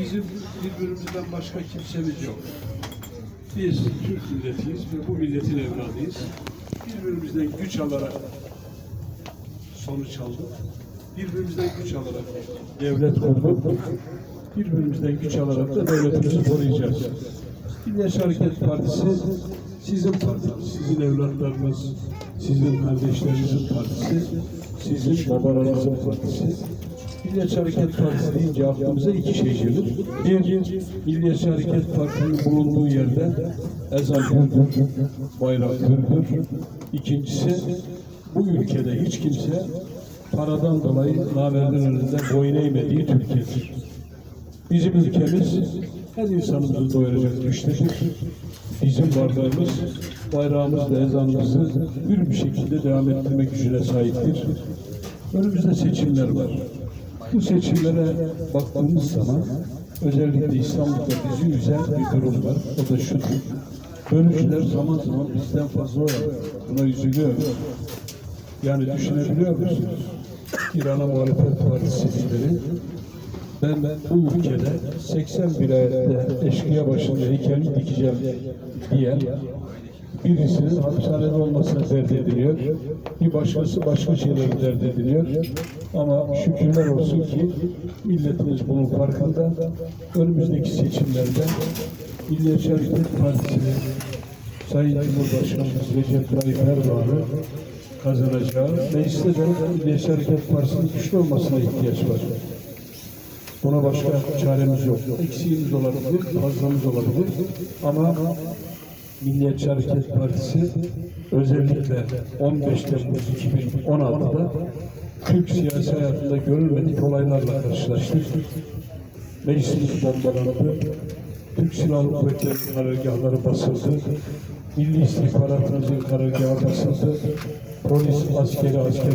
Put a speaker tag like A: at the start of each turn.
A: Bizim birbirimizden başka kimsemiz yok. Biz Türk milletiyiz ve bu milletin evladıyız. Birbirimizden güç alarak sonuç aldık. Birbirimizden güç alarak devlet kurduk. Birbirimizden güç alarak da devletimizi koruyacağız. Milliyetçi Hareket Partisi sizin partiniz, sizin evlatlarınız, sizin kardeşlerinizin partisi, sizin babalarınızın partisi. Milliyetçi Hareket Partisi deyince aklımıza iki şey gelir. Bir, Milliyetçi Hareket Partisi'nin bulunduğu yerde ezan hürdür, bayrak hürdür. İkincisi, bu ülkede hiç kimse paradan dolayı namerdin önünde boyun eğmediği Türkiye'dir. Bizim ülkemiz her insanımızı doyuracak güçtedir. Bizim varlığımız, bayrağımız ve ezanımızı hür bir şekilde devam ettirme gücüne sahiptir. Önümüzde seçimler var. Bu seçimlere baktığımız zaman özellikle İstanbul'da bizi üzen bir durum var. O da şudur. Bölücüler zaman zaman bizden fazla olarak buna üzülüyoruz. Yani düşünebiliyor musunuz? İran'a muhalefet partisi lideri ben, ben bu ülkede 80 vilayette eşkıya başında heykelini dikeceğim diyen birisinin hapishanede olmasına dert ediliyor. Bir başkası başka şeyleri dert ediliyor. Ama şükürler olsun ki milletimiz bunun farkında. Önümüzdeki seçimlerde Milliyetçi Hareket Partisi'nin Sayın Cumhurbaşkanımız Recep Tayyip Erdoğan'ı kazanacağı, mecliste de Milliyetçi Hareket Partisi'nin güçlü olmasına ihtiyaç var. Buna başka çaremiz yok. Eksiğimiz olabilir, fazlamız olabilir. Ama Milliyetçi Hareket Partisi özellikle 15 Temmuz 2016'da Türk siyasi hayatında görülmedik olaylarla karşılaştık. Meclisimiz bombalandı. Türk Silahlı Kuvvetleri'nin karargahları basıldı. Milli İstihbaratımızın karargahı basıldı. Polis, askeri, asker